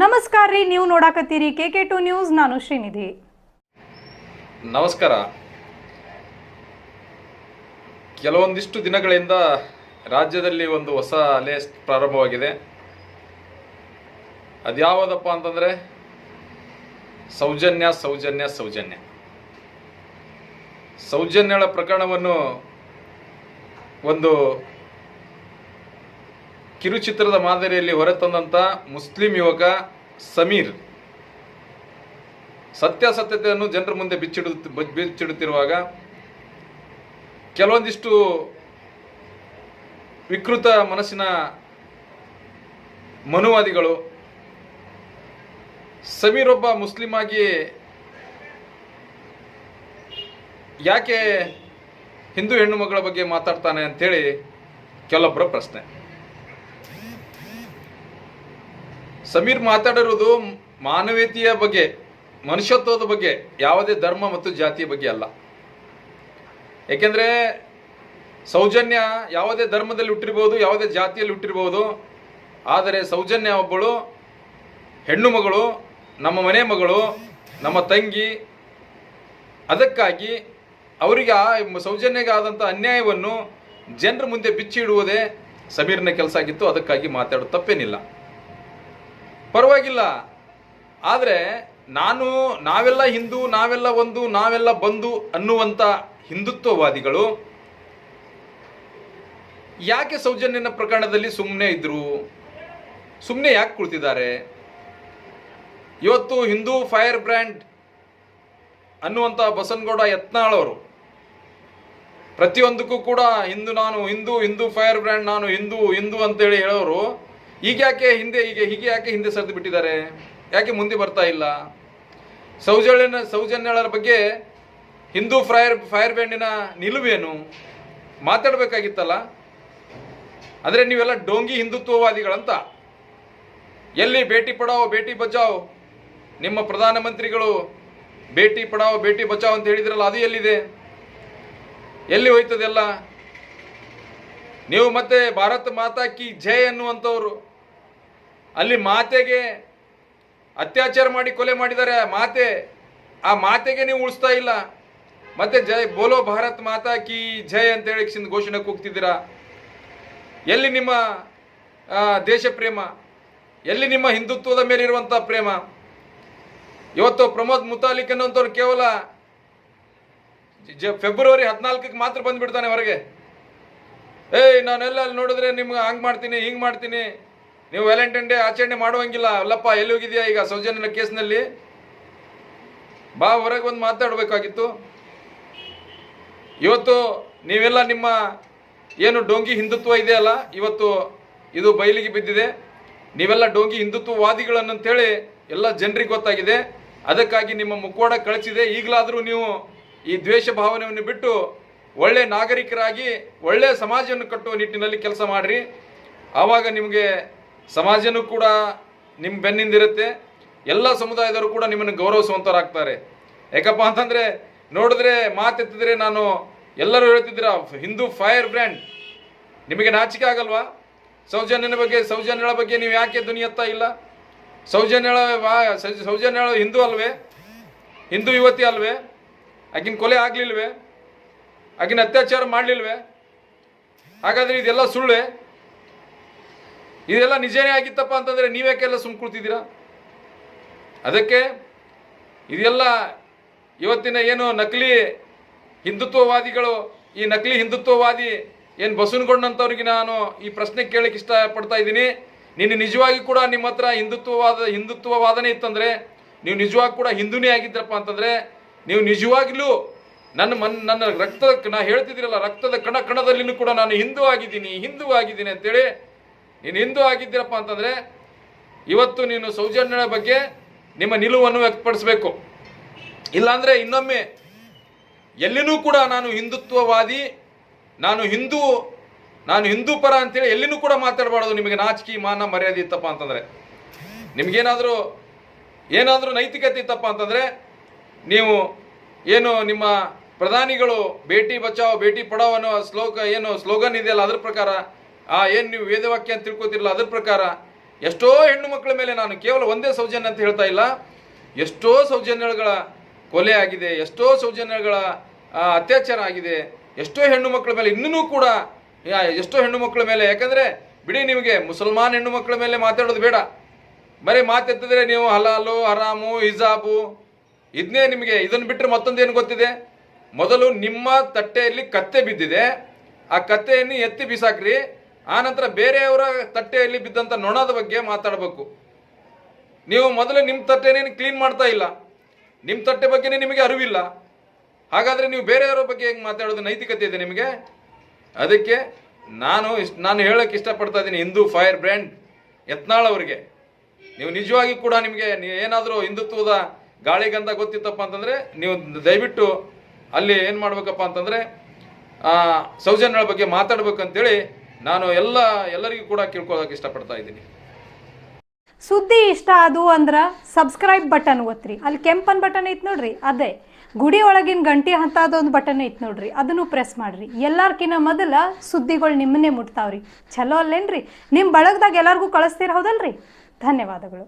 ನಮಸ್ಕಾರ ರೀ, ನೀವು ನೋಡಾಕತ್ತೀರಿ ಕೆ ಕೆ ಟು ನ್ಯೂಸ್, ನಾನು ಶ್ರೀನಿಧಿ. ನಮಸ್ಕಾರ. ಕೆಲವೊಂದಿಷ್ಟು ದಿನಗಳಿಂದ ರಾಜ್ಯದಲ್ಲಿ ಒಂದು ಹೊಸ ಅಲೆ ಪ್ರಾರಂಭವಾಗಿದೆ. ಅದ್ಯಾವುದಪ್ಪ ಅಂತಂದರೆ, ಸೌಜನ್ಯ ಸೌಜನ್ಯ ಸೌಜನ್ಯ. ಸೌಜನ್ಯಳ ಪ್ರಕರಣವನ್ನು ಒಂದು ಕಿರುಚಿತ್ರದ ಮಾದರಿಯಲ್ಲಿ ಹೊರತಂದಂಥ ಮುಸ್ಲಿಂ ಯುವಕ ಸಮೀರ್. ಸತ್ಯಾಸತ್ಯತೆಯನ್ನು ಜನರ ಮುಂದೆ ಬಿಚ್ಚಿಡು ಬಿಚ್ಚಿಡುತ್ತಿರುವಾಗ ಕೆಲವೊಂದಿಷ್ಟು ವಿಕೃತ ಮನಸ್ಸಿನ ಮನುವಾದಿಗಳು ಸಮೀರ್ ಒಬ್ಬ ಮುಸ್ಲಿಂ ಆಗಿ ಯಾಕೆ ಹಿಂದೂ ಹೆಣ್ಣು ಮಗಳ ಬಗ್ಗೆ ಮಾತಾಡ್ತಾನೆ ಅಂತೇಳಿ ಕೆಲವೊಬ್ಬರ ಪ್ರಶ್ನೆ. ಸಮೀರ್ ಮಾತಾಡಿರೋದು ಮಾನವೀಯತೆಯ ಬಗ್ಗೆ, ಮನುಷ್ಯತ್ವದ ಬಗ್ಗೆ, ಯಾವುದೇ ಧರ್ಮ ಮತ್ತು ಜಾತಿಯ ಬಗ್ಗೆ ಅಲ್ಲ. ಏಕೆಂದರೆ ಸೌಜನ್ಯ ಯಾವುದೇ ಧರ್ಮದಲ್ಲಿ ಹುಟ್ಟಿರ್ಬೋದು, ಯಾವುದೇ ಜಾತಿಯಲ್ಲಿ ಹುಟ್ಟಿರ್ಬೋದು, ಆದರೆ ಸೌಜನ್ಯ ಒಬ್ಬಳು, ಹೆಣ್ಣು ಮಗಳು, ನಮ್ಮ ಮನೆ ಮಗಳು, ನಮ್ಮ ತಂಗಿ, ಅದಕ್ಕಾಗಿ ಅವರಿಗೆ ಆ ಸೌಜನ್ಯಗಾದಂಥ ಅನ್ಯಾಯವನ್ನು ಜನರ ಮುಂದೆ ಬಿಚ್ಚಿ ಇಡುವುದೇ ಸಮೀರ್ನ ಕೆಲಸ ಆಗಿತ್ತು, ಅದಕ್ಕಾಗಿ ಮಾತಾಡೋದು ತಪ್ಪೇನಿಲ್ಲ. ಪರವಾಗಿಲ್ಲ. ಆದರೆ ನಾನು ನಾವೆಲ್ಲ ಹಿಂದೂ, ನಾವೆಲ್ಲ ಒಂದು, ನಾವೆಲ್ಲ ಬಂದು ಅನ್ನುವಂಥ ಹಿಂದುತ್ವವಾದಿಗಳು, ಯಾಕೆ ಸೌಜನ್ಯನ ಪ್ರಕರಣದಲ್ಲಿ ಸುಮ್ಮನೆ ಇದ್ರು? ಸುಮ್ಮನೆ ಯಾಕೆ ಕುಳಿತಿದ್ದಾರೆ? ಇವತ್ತು ಹಿಂದೂ ಫೈರ್ ಬ್ರ್ಯಾಂಡ್ ಅನ್ನುವಂಥ ಬಸನಗೌಡ ಯತ್ನಾಳ್ ಅವರು ಪ್ರತಿಯೊಂದಕ್ಕೂ ಕೂಡ ಹಿಂದೂ ನಾನು ಹಿಂದೂ ಹಿಂದೂ ಫೈರ್ ಬ್ರ್ಯಾಂಡ್ ನಾನು ಹಿಂದೂ ಹಿಂದೂ ಅಂತೇಳಿ ಹೇಳೋರು ಈಗ ಯಾಕೆ ಹಿಂದೆ, ಹೀಗೆ ಹೀಗೆ ಯಾಕೆ ಹಿಂದೆ ಸರಿದು ಬಿಟ್ಟಿದ್ದಾರೆ? ಯಾಕೆ ಮುಂದೆ ಬರ್ತಾ ಇಲ್ಲ? ಸೌಜನ್ಯ ಸೌಜನ್ಯಳರ ಬಗ್ಗೆ ಹಿಂದೂ ಫ್ರೈರ್ ಫೈರ್ ಬ್ಯಾಂಡಿನ ನಿಲುವೇನು? ಮಾತಾಡಬೇಕಾಗಿತ್ತಲ್ಲ? ಅಂದರೆ ನೀವೆಲ್ಲ ಡೋಂಗಿ ಹಿಂದುತ್ವವಾದಿಗಳಂತ. ಎಲ್ಲಿ ಭೇಟಿ ಪಡಾವೋ, ಭೇಟಿ ಬಚಾವ್? ನಿಮ್ಮ ಪ್ರಧಾನಮಂತ್ರಿಗಳು ಭೇಟಿ ಪಡಾವೋ, ಭೇಟಿ ಬಚಾವ್ ಅಂತ ಹೇಳಿದ್ರಲ್ಲ, ಅದು ಎಲ್ಲಿದೆ? ಎಲ್ಲಿ ಹೋಯ್ತದೆಲ್ಲ? ನೀವು ಮತ್ತೆ ಭಾರತ ಮಾತಾ ಕಿ ಜೈ ಅನ್ನುವಂಥವ್ರು. ಅಲ್ಲಿ ಮಾತೆಗೆ ಅತ್ಯಾಚಾರ ಮಾಡಿ ಕೊಲೆ ಮಾಡಿದ್ದಾರೆ. ಆ ಮಾತೆ, ಆ ಮಾತೆಗೆ ನೀವು ಉಳಿಸ್ತಾ ಇಲ್ಲ. ಮತ್ತೆ ಜೈ, ಬೋಲೋ ಭಾರತ್ ಮಾತಾ ಕಿ ಜಯ ಅಂತ ಹೇಳಿ ಘೋಷಣೆ ಕೂಗ್ತಿದ್ದೀರಾ? ಎಲ್ಲಿ ನಿಮ್ಮ ದೇಶ ಪ್ರೇಮ ಎಲ್ಲಿ ನಿಮ್ಮ ಹಿಂದುತ್ವದ ಮೇಲಿರುವಂಥ ಪ್ರೇಮ? ಇವತ್ತು ಪ್ರಮೋದ್ ಮುತಾಲಿಕ್ ಅನ್ನೋಂಥವ್ರು ಕೇವಲ ಜ, ಫೆಬ್ರವರಿ ಹದಿನಾಲ್ಕಕ್ಕೆ ಮಾತ್ರ ಬಂದ್ಬಿಡ್ತಾನೆ ಹೊರಗೆ. ಏಯ್, ನಾನೆಲ್ಲ ಅಲ್ಲಿ ನೋಡಿದ್ರೆ ನಿಮ್ಗೆ ಹಂಗೆ ಮಾಡ್ತೀನಿ, ಹಿಂಗೆ ಮಾಡ್ತೀನಿ. ನೀವು ವ್ಯಾಲೆಂಟೈನ್ ಡೇ ಆಚರಣೆ ಮಾಡುವಂಗಿಲ್ಲ, ಅಲ್ಲಪ್ಪ, ಎಲ್ಲಿ ಹೋಗಿದ್ಯಾ ಈಗ ಸೌಜನ್ಯನ ಕೇಸ್ನಲ್ಲಿ? ಬಾ, ಹೊರಗೆ ಬಂದು ಮಾತಾಡಬೇಕಾಗಿತ್ತು. ಇವತ್ತು ನೀವೆಲ್ಲ ನಿಮ್ಮ ಏನು ಡೋಂಗಿ ಹಿಂದುತ್ವ ಇದೆಯಲ್ಲ, ಇವತ್ತು ಇದು ಬಯಲಿಗೆ ಬಿದ್ದಿದೆ. ನೀವೆಲ್ಲ ಡೋಂಗಿ ಹಿಂದುತ್ವವಾದಿಗಳನ್ನಂತೇಳಿ ಎಲ್ಲ ಜನರಿಗೆ ಗೊತ್ತಾಗಿದೆ. ಅದಕ್ಕಾಗಿ ನಿಮ್ಮ ಮುಖವಾಡ ಕಳಿಸಿದೆ ಈಗಲಾದರೂ ನೀವು ಈ ದ್ವೇಷ ಭಾವನೆಯನ್ನು ಬಿಟ್ಟು ಒಳ್ಳೆ ನಾಗರಿಕರಾಗಿ ಒಳ್ಳೆ ಸಮಾಜವನ್ನು ಕಟ್ಟುವ ನಿಟ್ಟಿನಲ್ಲಿ ಕೆಲಸ ಮಾಡಿರಿ. ಆವಾಗ ನಿಮಗೆ ಸಮಾಜನೂ ಕೂಡ ನಿಮ್ಮ ಬೆನ್ನಿಂದಿರುತ್ತೆ. ಎಲ್ಲ ಸಮುದಾಯದವರು ಕೂಡ ನಿಮ್ಮನ್ನು ಗೌರವಿಸುವಂಥವ್ರಾಗ್ತಾರೆ ಯಾಕಪ್ಪ ಅಂತಂದರೆ ನೋಡಿದ್ರೆ ಮಾತೆತ್ತಿದ್ರೆ ನಾನು ಎಲ್ಲರೂ ಹೇಳ್ತಿದ್ದೀರ, ಹಿಂದೂ ಫೈರ್ ಬ್ರ್ಯಾಂಡ್. ನಿಮಗೆ ನಾಚಿಕೆ ಆಗಲ್ವಾ? ಸೌಜನ್ಯನ ಬಗ್ಗೆ, ಸೌಜನ್ಯಳ ಬಗ್ಗೆ ನೀವು ಯಾಕೆ ಧ್ವನಿ ಇಲ್ಲ? ಸೌಜನ್ಯಳ ಸೌಜನ್ಯಳ ಹಿಂದೂ ಅಲ್ವೇ? ಹಿಂದೂ ಯುವತಿ ಅಲ್ವೇ? ಆಗಿನ ಕೊಲೆ ಆಗಲಿಲ್ವೇ? ಆಗಿನ ಅತ್ಯಾಚಾರ ಮಾಡಲಿಲ್ವೇ? ಹಾಗಾದ್ರೆ ಇದೆಲ್ಲ ಸುಳ್ಳೆ. ಇದೆಲ್ಲ ನಿಜನೇ ಆಗಿತ್ತಪ್ಪ ಅಂತಂದ್ರೆ ನೀವ್ಯಾಕೆಲ್ಲ ಸುಮ್ ಕುಳ್ತಿದ್ದೀರಾ? ಅದಕ್ಕೆ ಇದೆಲ್ಲ ಇವತ್ತಿನ ಏನು ನಕಲಿ ಹಿಂದುತ್ವವಾದಿಗಳು, ಈ ನಕಲಿ ಹಿಂದುತ್ವವಾದಿ ಏನು ಬಸವನಗೊಂಡಂಥವ್ರಿಗೆ ನಾನು ಈ ಪ್ರಶ್ನೆ ಕೇಳಕ್ಕೆ ಇಷ್ಟಪಡ್ತಾ ಇದ್ದೀನಿ. ನೀನು ನಿಜವಾಗಿ ಕೂಡ ನಿಮ್ಮ ಹತ್ರ ಹಿಂದುತ್ವವಾದ, ಹಿಂದುತ್ವವಾದನೆ ಇತ್ತಂದರೆ, ನೀವು ನಿಜವಾಗಿ ಕೂಡ ಹಿಂದೂನೇ ಆಗಿದ್ರಪ್ಪ ಅಂತಂದರೆ, ನೀವು ನಿಜವಾಗ್ಲೂ ನನ್ನ ಮನ್, ನನ್ನ ರಕ್ತದ ನಾ ಹೇಳ್ತಿದ್ದೀರಲ್ಲ ರಕ್ತದ ಕಣ, ಕಣದಲ್ಲಿನೂ ಕೂಡ ನಾನು ಹಿಂದೂ ಆಗಿದ್ದೀನಿ ಹಿಂದೂ ಆಗಿದ್ದೀನಿ ಅಂತೇಳಿ ನೀನು ಹಿಂದೂ ಆಗಿದ್ದೀರಪ್ಪ ಅಂತಂದರೆ ಇವತ್ತು ನೀನು ಸೌಜನ್ಯಳ ಬಗ್ಗೆ ನಿಮ್ಮ ನಿಲುವನ್ನು ವ್ಯಕ್ತಪಡಿಸಬೇಕು. ಇಲ್ಲಾಂದರೆ ಇನ್ನೊಮ್ಮೆ ಎಲ್ಲಿನೂ ಕೂಡ ನಾನು ಹಿಂದುತ್ವವಾದಿ, ನಾನು ಹಿಂದೂ ನಾನು ಹಿಂದೂ ಪರ ಅಂತೇಳಿ ಎಲ್ಲಿನೂ ಕೂಡ ಮಾತಾಡಬಾರ್ದು. ನಿಮಗೆ ನಾಚಿಕೆ, ಮಾನ, ಮರ್ಯಾದೆ ಇತ್ತಪ್ಪ ಅಂತಂದರೆ. ನಿಮಗೇನಾದರೂ, ಏನಾದರೂ ನೈತಿಕತೆ ಇತ್ತಪ್ಪ ಅಂತಂದರೆ ನೀವು ಏನು ನಿಮ್ಮ ಪ್ರಧಾನಿಗಳು ಭೇಟಿ ಬಚಾವ್ ಭೇಟಿ ಪಡಾವ್ ಅನ್ನೋ ಶ್ಲೋಕ, ಏನು ಸ್ಲೋಗನ್ ಇದೆಯಲ್ಲ ಅದ್ರ ಪ್ರಕಾರ ಆ, ಏನು ನೀವು ವೇದವಾಕ್ಯ ಅಂತ ತಿಳ್ಕೊತಿರಲ್ಲ ಅದ್ರ ಪ್ರಕಾರ ಎಷ್ಟೋ ಹೆಣ್ಣು ಮಕ್ಕಳ ಮೇಲೆ ನಾನು ಕೇವಲ ಒಂದೇ ಸೌಜನ್ಯ ಅಂತ ಹೇಳ್ತಾ ಇಲ್ಲ. ಎಷ್ಟೋ ಸೌಜನ್ಯಗಳ ಕೊಲೆ ಆಗಿದೆ, ಎಷ್ಟೋ ಸೌಜನ್ಯಗಳ ಅತ್ಯಾಚಾರ ಆಗಿದೆ, ಎಷ್ಟೋ ಹೆಣ್ಣು ಮಕ್ಕಳ ಮೇಲೆ ಇನ್ನೂ ಕೂಡ ಎಷ್ಟೋ ಹೆಣ್ಣು ಮಕ್ಕಳ ಮೇಲೆ, ಯಾಕಂದ್ರೆ ಬಿಡಿ ನಿಮಗೆ ಮುಸಲ್ಮಾನ್ ಹೆಣ್ಣು ಮಕ್ಕಳ ಮೇಲೆ ಮಾತಾಡೋದು ಬೇಡ. ಬರೀ ಮಾತೆತ್ತಿದ್ರೆ ನೀವು ಹಲಾಲು, ಹರಾಮು, ಹಿಜಾಬು ಇದನ್ನೇ ನಿಮಗೆ ಇದನ್ನು ಬಿಟ್ಟರೆ ಮತ್ತೊಂದೇನು ಗೊತ್ತಿದೆ? ಮೊದಲು ನಿಮ್ಮ ತಟ್ಟೆಯಲ್ಲಿ ಕತ್ತೆ ಬಿದ್ದಿದೆ. ಆ ಕತ್ತೆಯನ್ನು ಎತ್ತಿ ಬಿಸಾಕ್ರಿ. ಆನಂತರ ಬೇರೆಯವರ ತಟ್ಟೆಯಲ್ಲಿ ಬಿದ್ದಂಥ ನೊಣದ ಬಗ್ಗೆ ಮಾತಾಡಬೇಕು. ನೀವು ಮೊದಲು ನಿಮ್ಮ ತಟ್ಟೆನೇ ಕ್ಲೀನ್ ಮಾಡ್ತಾ ಇಲ್ಲ. ನಿಮ್ಮ ತಟ್ಟೆ ಬಗ್ಗೆನೇ ನಿಮಗೆ ಅರಿವಿಲ್ಲ. ಹಾಗಾದರೆ ನೀವು ಬೇರೆಯವರ ಬಗ್ಗೆ ಹೆಂಗೆ ಮಾತಾಡೋದು ನೈತಿಕತೆ ಇದೆ ನಿಮಗೆ? ಅದಕ್ಕೆ ನಾನು ನಾನು ಹೇಳೋಕ್ಕೆ ಇಷ್ಟಪಡ್ತಾ ಇದ್ದೀನಿ ಹಿಂದೂ ಫೈರ್ ಬ್ರ್ಯಾಂಡ್, ಯತ್ನಾಳ್ ಅವರಿಗೆ. ನೀವು ನಿಜವಾಗಿ ಕೂಡ ನಿಮಗೆ ಏನಾದರೂ ಹಿಂದುತ್ವದ ಗಾಳಿಗಂಧ ಗೊತ್ತಿತ್ತಪ್ಪ ಅಂತಂದರೆ ನೀವು ದಯವಿಟ್ಟು ಅಲ್ಲಿ ಏನು ಮಾಡಬೇಕಪ್ಪ ಅಂತಂದರೆ ಸೌಜನ್ಯಗಳ ಬಗ್ಗೆ ಮಾತಾಡ್ಬೇಕಂತೇಳಿ ನಾನು ಎಲ್ಲ, ಎಲ್ಲರಿಗೂ ಕೂಡ ಕೇಳ್ಕೊಳ್ಳೋಕೆ ಇಷ್ಟಪಡ್ತಾ ಇದ್ದೀನಿ. ಸುದ್ದಿ ಇಷ್ಟ ಅದು ಅಂದ್ರ ಸಬ್ಸ್ಕ್ರೈಬ್ ಬಟನ್ ಒತ್ತಿರಿ ಅಲ್ಲಿ ಕೆಂಪನ್ ಬಟನ್ ಐತ್ ನೋಡ್ರಿ, ಅದೇ. ಗುಡಿ ಒಳಗಿನ ಗಂಟಿ ಅಂತ ಅದೊಂದು ಬಟನ್ ಐತ್ ನೋಡ್ರಿ, ಅದನ್ನು ಪ್ರೆಸ್ ಮಾಡ್ರಿ. ಎಲ್ಲಾರ್ಕಿನ್ನ ಮೊದಲ ಸುದ್ದಿಗಳು ನಿಮ್ಮನ್ನೇ ಮುಟ್ತಾವ್ರಿ. ಚಲೋ ಅಲ್ಲೇನ್ರಿ? ನಿಮ್ಮ ಬಳಗದಾಗ ಎಲ್ಲರಿಗೂ ಕಳಿಸ್ತೀರ ಹೌದಲ್ರಿ? ಧನ್ಯವಾದಗಳು.